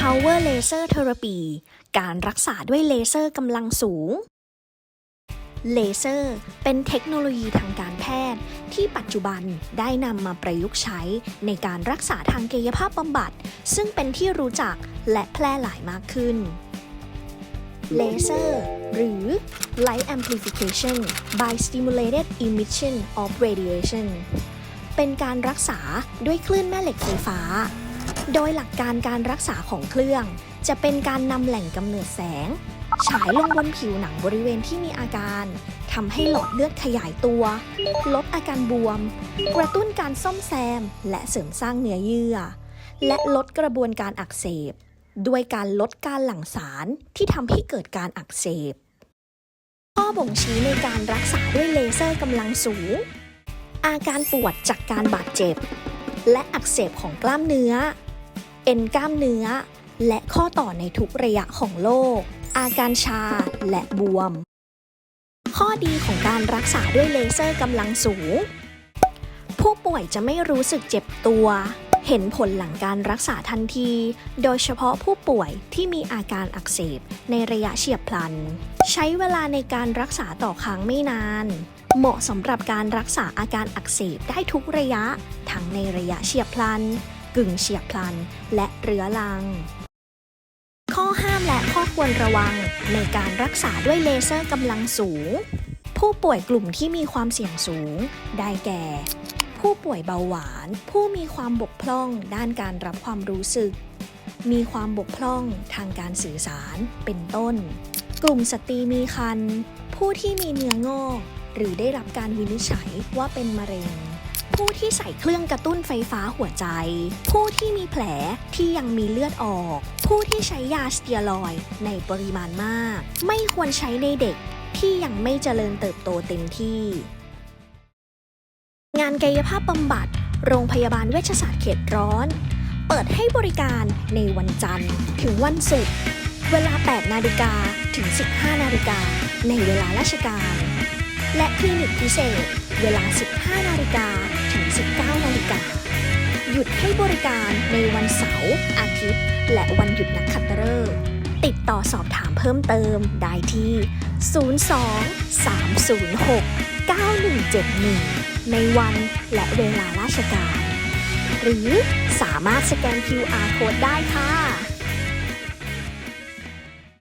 Power Laser Therapy การรักษาด้วยเลเซอร์กำลังสูง เลเซอร์เป็นเทคโนโลยีทางการแพทย์ ที่ปัจจุบันได้นำมาประยุกต์ใช้ในการรักษาทางกายภาพบำบัด ซึ่งเป็นที่รู้จักและแพร่หลายมากขึ้น เลเซอร์หรือ Light Amplification by Stimulated Emission of Radiation เป็นการรักษาด้วยคลื่นแม่เหล็กไฟฟ้า โดยหลักการการรักษาของเครื่อง จะเป็นการนำแหล่งกำเนิดแสง ฉายลงบนผิวหนังบริเวณที่มีอาการทำให้หลอดเลือดขยายตัว ลดอาการบวม กระตุ้นการซ่อมแซม และเสริมสร้างเนื้อเยื่อ และลดกระบวนการอักเสบ ด้วยการลดการหลั่งสารที่ทำให้เกิดการอักเสบ ข้อบ่งชี้ในการรักษาด้วยเลเซอร์กำลังสูง อาการปวดจากการบาดเจ็บ และอักเสบของกล้ามเนื้อ เอ็นกล้ามเนื้อ และข้อต่อในทุกระยะของโรคอาการชาและบวม ข้อดีของการรักษาด้วยเลเซอร์กำลังสูง ผู้ป่วยจะไม่รู้สึกเจ็บตัว เห็นผลหลังการรักษาทันที โดยเฉพาะผู้ป่วยที่มีอาการอักเสบในระยะเฉียบพลัน ใช้เวลาในการรักษาต่อครั้งไม่นาน เหมาะสำหรับการรักษาอาการอักเสบได้ทุกระยะ ทั้งในระยะเฉียบพลัน กึ่งเฉียบพลัน และเรื้อรัง ข้อห้ามและข้อควรระวังในการรักษาด้วยเลเซอร์กำลังสูง ผู้ป่วยกลุ่มที่มีความเสี่ยงสูง ได้แก่ ผู้ป่วยเบาหวาน ผู้มีความบกพร่องด้านการรับความรู้สึก มีความบกพร่องทางการสื่อสาร เป็นต้น กลุ่มสตรีมีครรภ์ผู้ที่มีเนื้องอกหรือได้รับการวินิจฉัยว่าเป็นมะเร็ง ผู้ที่ใส่เครื่องกระตุ้นไฟฟ้าหัวใจ ผู้ที่มีแผลที่ยังมีเลือดออก ผู้ที่ใช้ยาสเตียรอยในปริมาณมาก ไม่ควรใช้ในเด็กที่ยังไม่เจริญเติบโตเต็มที่ งานกายภาพบำบัด โรงพยาบาลเวชศาสตร์เขตร้อน เปิดให้บริการในวันจันทร์ ถึงวันศุกร์เวลา 8 นาฬิกาถึง 15 นาฬิกาในเวลาราชการ และคลินิกพิเศษ เวลา 15 นาฬิกาถึง 19 นาฬิกา หยุดให้บริการในวันเสาร์ อาทิตย์ และวันหยุดนักขัตฤกษ์ติดต่อสอบถามเพิ่มเติมได้ที่ 02 306 9171 ในวันและเวลาราชการ หรือสามารถสแกน QR Code ได้ค่ะ